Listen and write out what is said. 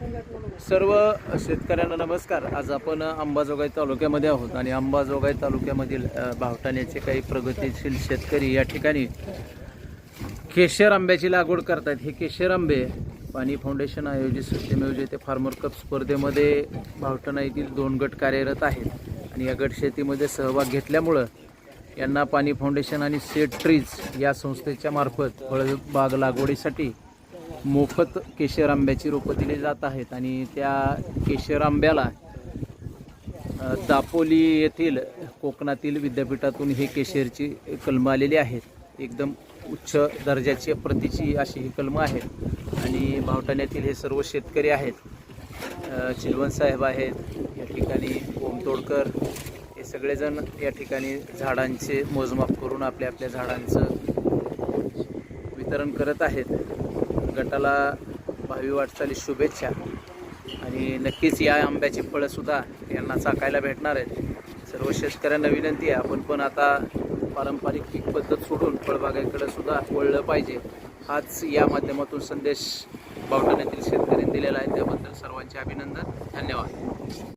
सर्व शेतकऱ्यांना नमस्कार. आज आपण अंबाजोगाई तालुक्यामध्ये आहोत आणि अंबाजोगाई तालुक्यामधील भावटाण्याचे काही प्रगतीशील शेतकरी या ठिकाणी केशर आंब्याची लागवड करतात हे केशर आंबे पाणी फाउंडेशन आयोजित सत्यमेव ते फार्मर कप स्पर्धेमध्ये भावटाणा येथील दोन गट कार्यरत आहेत आणि या गट शेतीमध्ये सहभाग घेतल्यामुळं यांना पाणी फाउंडेशन आणि सेट ट्रीज या संस्थेच्या मार्फत फळबाग लागवडीसाठी मोफत केशर आंब्याची रोपं दिली जात आहेत आणि त्या केशर आंब्याला दापोली येथील कोकणातील विद्यापीठातून हे केशरची कलमं आलेली आहेत. एकदम उच्च दर्जाची प्रतीची अशी ही कलमं आहेत. आणि भावटाण्यातील हे सर्व शेतकरी आहेत. चिलवण साहेब आहेत या ठिकाणी ओमतोडकर हे सगळेजण या ठिकाणी झाडांचे मोजमाप करून आपल्या आपल्या झाडांचं वितरण करत आहेत. गटाला भावी वाटचाली शुभेच्छा. आणि नक्कीच या आंब्याची फळंसुद्धा यांना चाकायला भेटणार आहेत. सर्व शेतकऱ्यांना विनंती आहे आपण पण आता पारंपरिक पीक पद्धत सोडून फळबागाकडे सुद्धा वळलं पाहिजे. हाच या माध्यमातून संदेश बावटाण्यातील शेतकऱ्यांनी दिलेला आहे. त्याबद्दल सर्वांचे अभिनंदन. धन्यवाद.